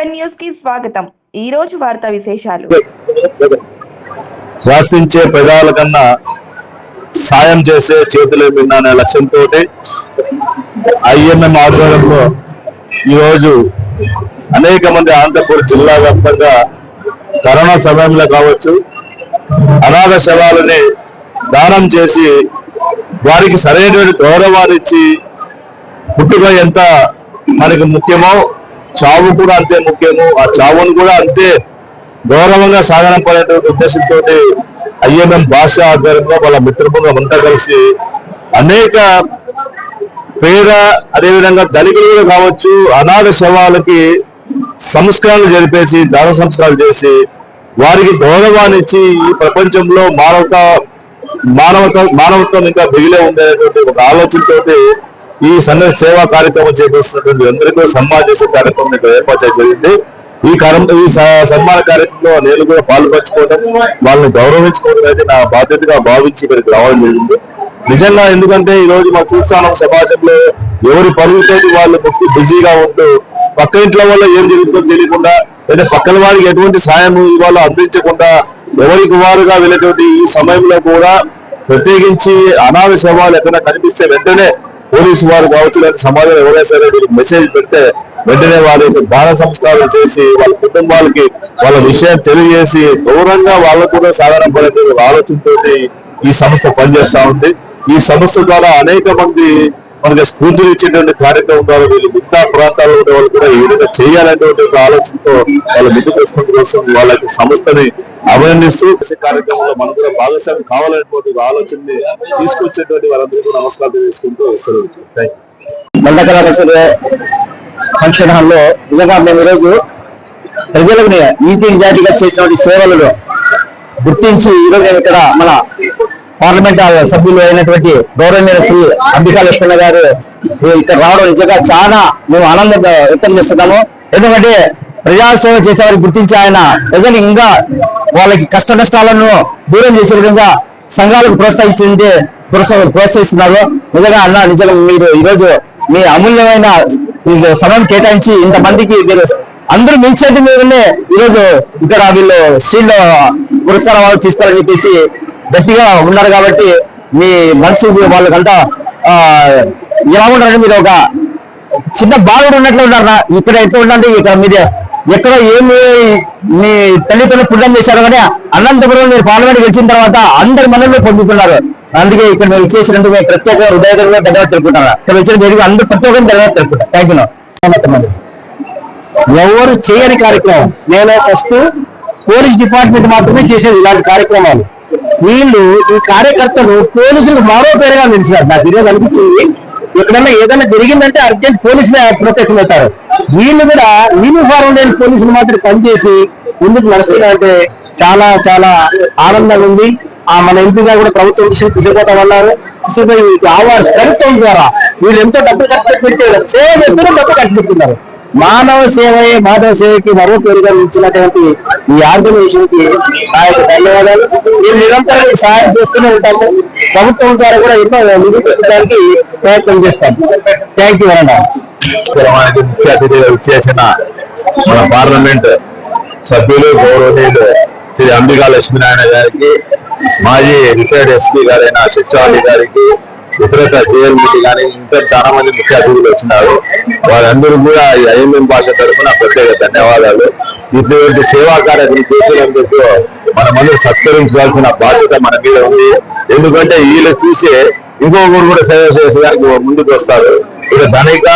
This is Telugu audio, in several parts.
సెవెన్ న్యూస్కి స్వాగతం. ఈ రోజు వార్తా విశేషాలు. ప్రార్థించే ప్రజల కన్నా సాయం చేసే చేతులే అనే లక్ష్యంతో ఐఎంఎం ఆధ్వర్యంలో ఈరోజు అనేక మంది అనంతపురం జిల్లా వ్యాప్తంగా కరోనా సమయంలో కావచ్చు అనాథ శవాలని దానం చేసి వారికి సరైనటువంటి గౌరవాన్ని ఇచ్చి పుట్టుక ఎంత మనకి ముఖ్యమో చావు కూడా అంతే ముఖ్యము. ఆ చావును కూడా అంతే గౌరవంగా సాగనంపనేటువంటి ఉద్దేశంతో ఐఎంఎం భాష ఆధ్వర్యంలో వాళ్ళ మిత్రబృందం అంతా కలిసి అనేక పేద అదేవిధంగా దళితులు కూడా కావచ్చు అనాథ శవాలకి సంస్కరణలు జరిపేసి దాన సంస్కారాలు చేసి వారికి గౌరవాన్ని ఇచ్చి ఈ ప్రపంచంలో మానవత మానవత మానవత్వం ఇంకా మిగిలే ఉండేటువంటి ఒక ఆలోచనతోటి ఈ సన్న సేవా కార్యక్రమం చేపడుతున్నటువంటి అందరికీ సన్మానం చేసే కార్యక్రమం ఇక్కడ ఏర్పాటు జరిగింది. ఈ కార్యం ఈ స- సన్మాన కార్యక్రమంలో నేను కూడా పాల్పంచుకోవడం వాళ్ళని గౌరవించుకోవడం అయితే నా బాధ్యతగా భావించి ఇక్కడికి రావడం జరిగింది. నిజంగా ఎందుకంటే ఈ రోజు మనం చూస్తున్నాం సమాజంలో ఎవరి పనులతోటి వాళ్ళు మొక్కి బిజీగా ఉంటూ పక్క ఇంట్లో వల్ల ఏం జరుగుతుందో తెలియకుండా లేదా పక్కన వారికి ఎటువంటి సాయం ఇవాళ అందించకుండా ఎవరికి వారుగా వెళ్ళేటువంటి ఈ సమయంలో కూడా ప్రత్యేకించి అనాథ శవాలు ఎక్కడ కనిపిస్తే వెంటనే పోలీసు వారు కావచ్చు లేదా సమాజం ఎవరైనా సరే వీళ్ళకి మెసేజ్ పెడితే వెంటనే వారి యొక్క సంస్కారం చేసి వాళ్ళ కుటుంబాలకి వాళ్ళ విషయం తెలియజేసి గౌరవంగా వాళ్ళకు కూడా సాధారణ పడే ఆలోచనతో ఈ సంస్థ పనిచేస్తా ఉంది. ఈ సంస్థ ద్వారా అనేక మంది మనకి స్ఫూర్తిని ఇచ్చేటువంటి కార్యక్రమం ద్వారా వీళ్ళు మిగతా ప్రాంతాల్లో ఉండే వాళ్ళు కూడా ఈ విధంగా చేయాలనేటువంటి ఒక ఆలోచనతో వాళ్ళ ముందుకు వస్తున్న కోసం వాళ్ళకి సంస్థని అవేర్నెస్ కార్యక్రమంలో మనం కూడా భాగస్వామి కావాలనేటువంటి ఒక ఆలోచనని తీసుకొచ్చేటువంటి వారందరికీ నమస్కారం తెలుసుకుంటూ సెలవు థ్యాంక్ యూ ఫంక్షన్ హాల్లో నిజంగా మేము ఈరోజు ప్రజలకు నీతి నిజాతిగా చేసినటువంటి సేవలను గుర్తించి ఈరోజు నేను ఇక్కడ మన పార్లమెంట్ సభ్యులు అయినటువంటి గౌరవనీయ శ్రీ అంబికా లక్ష్మణ గారు ఇక్కడ రావడం నిజంగా చాలా మేము ఆనందం వ్యక్తం చేస్తున్నాము. ఎందుకంటే ప్రజాసేవ చేసేవారికి గుర్తించి ఆయన ప్రజలు ఇంకా వాళ్ళకి కష్ట నష్టాలను దూరం చేసే విధంగా సంఘాలకు ప్రోత్సహించింది ప్రోత్సహిస్తున్నారు. నిజంగా అన్న నిజంగా మీరు ఈరోజు మీ అమూల్యమైన సమయం కేటాయించి ఇంతమందికి మీరు అందరూ మీ చేతి మీదనే ఈరోజు ఇక్కడ వీళ్ళు షీల్డ్ పురస్కారం వాళ్ళు తీసుకోవాలని చెప్పేసి గట్టిగా ఉన్నారు కాబట్టి మీ మనసు వాళ్ళకంతా ఎలా ఉన్నారంటే మీరు ఒక చిన్న బాలుడు ఉన్నట్లు ఉన్నారు నా- ఇక్కడ ఎట్లా ఉండండి ఇక్కడ మీరు ఎక్కడ ఏమి మీ తల్లిదండ్రులు పుణ్యం చేశారు కానీ అనంతపురం మీరు పార్లమెంట్ గెలిచిన తర్వాత అందరి మనల్ని పొందుతున్నారు. అందుకే ఇక్కడ మీరు చేసినందుకు మేము ప్రత్యేక హృదయపూర్వకంగా ధన్యవాదాలు తెలుపుకుంటున్నారు ఇక్కడ వచ్చిన మీరు అందరూ ప్రతి ఒక్కరిని ధన్యవాదాలు తెలుపుకుంటారు థ్యాంక్ యూ ఎవరు చేయని కార్యక్రమం? నేను ఫస్ట్ పోలీస్ డిపార్ట్మెంట్ మాత్రమే చేసేది ఇలాంటి కార్యక్రమాలు. వీళ్ళు ఈ కార్యకర్తలు పోలీసులకు మరో పేరుగా నిలిచినారు. నాకు ఈరోజు అనిపించింది. ఎక్కడన్నా ఏదైనా జరిగిందంటే అర్జెంట్ పోలీసులే ప్రత్యక్షం అవుతారు. వీళ్ళు కూడా యూనిఫారం లేని పోలీసులు మాత్రం పనిచేసి ముందుకు నడుస్తున్నారంటే చాలా చాలా ఆనందంగా ఉంది. ఆ మన ఎంపీగా కూడా ప్రభుత్వం దృష్టికి తీసుకుపోతాం అన్నారు తీసుకుపోయి అవార్డ్స్ ప్రభుత్వం ద్వారా వీళ్ళు ఎంతో డబ్బులు ఖర్చు పెట్టారు. సేవ చేస్తున్నారు డబ్బు ఖర్చు పెట్టుకున్నారు మానవ సేవయే మాధవ సేవకి మరో పేరుగా ఇచ్చినటువంటి ఈ ఆర్గనైజేషన్కి నా యొక్క ధన్యవాదాలు. మేము నిరంతరం సహాయం చేస్తూనే ఉంటాము. ప్రభుత్వం ద్వారా కూడా ఎన్నో నిరూపించడానికి ప్రయత్నం చేస్తాం. థ్యాంక్ యూ అన్న ముఖ్య అతిథిగా చేసిన మన పార్లమెంట్ సభ్యులు గౌరవనీయులు శ్రీ అంబికా లక్ష్మీనారాయణ గారికి మాజీ రిటైర్డ్ ఎస్పీ గారైన శిక్షావళి గారికి ఇతరత జేఎల్మిటి కానీ ఇంకా చాలా మంది ముఖ్య అతిథులు వచ్చినారు. వారందరూ కూడా ఈ ఐఎంఎం భాష తరఫున ప్రత్యేక ధన్యవాదాలు. ఇటువంటి సేవా కార్యక్రమం చేసినందుకు మనమందరూ సత్కరించాల్సిన బాధ్యత మన మీద ఉంది. ఎందుకంటే వీళ్ళు చూసే ఇంకొకరు కూడా సేవ చేసేదానికి ముందుకు వస్తారు. ఇక ధనిక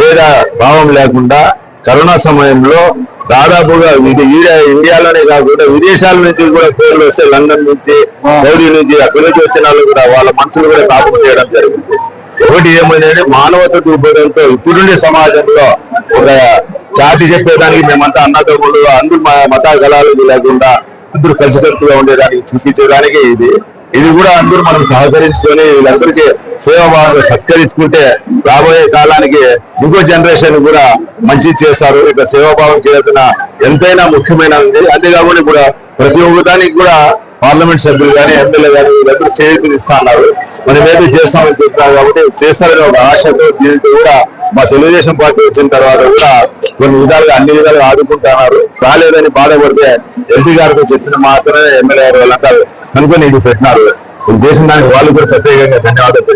పేద భావం లేకుండా కరోనా సమయంలో దాదాపుగా ఇది ఇండియాలోనే కాకుండా విదేశాల నుంచి కూడా పేర్లు వస్తే లండన్ నుంచి సౌదీ నుంచి అక్కడి నుంచి వచ్చిన వాళ్ళు కూడా వాళ్ళ మనసులు కూడా కాపు చేయడం జరిగింది. ఒకటి ఏమైందంటే మానవత దృక్పథంతో ఇప్పుడుండే సమాజంలో ఒక చాటి చెప్పేదానికి మేమంతా అన్నదమ్ములు అందరూ మత గలాలు లేకుండా అందరూ కలిసికట్టుగా ఉండేదానికి చూపించేదానికి ఇది. ఇది కూడా అందరూ మనం సహకరించుకొని వీళ్ళందరికీ సేవ భావంగా సత్కరించుకుంటే రాబోయే కాలానికి ఇంకో జనరేషన్ కూడా మంచి చేస్తారు. ఇక సేవాభావం చేయాల్సిన ఎంతైనా ముఖ్యమైన ఉంది. అంతేకాకుండా కూడా ప్రతి ఒక్క దానికి కూడా పార్లమెంట్ సభ్యులు కానీ ఎమ్మెల్యే కానీ వీళ్ళందరూ చేయూతలు ఇస్తా ఉన్నారు. మనం ఏదో చేస్తామని చెప్తున్నారు కాబట్టి చేస్తారని ఒక ఆశతో దీనితో కూడా మా తెలుగుదేశం పార్టీ వచ్చిన తర్వాత కూడా కొన్ని విధాలుగా అన్ని విధాలుగా ఆదుకుంటున్నారు రాలేదని బాధపడితే ఎంపీ గారితో చెప్పిన మాత్రమే ఎమ్మెల్యే గారు వాళ్ళంతా కనుకొని ఇది పెట్టినారు. దేశం దానికి వాళ్ళు కూడా ప్రత్యేకంగా ధన్యవాదాలు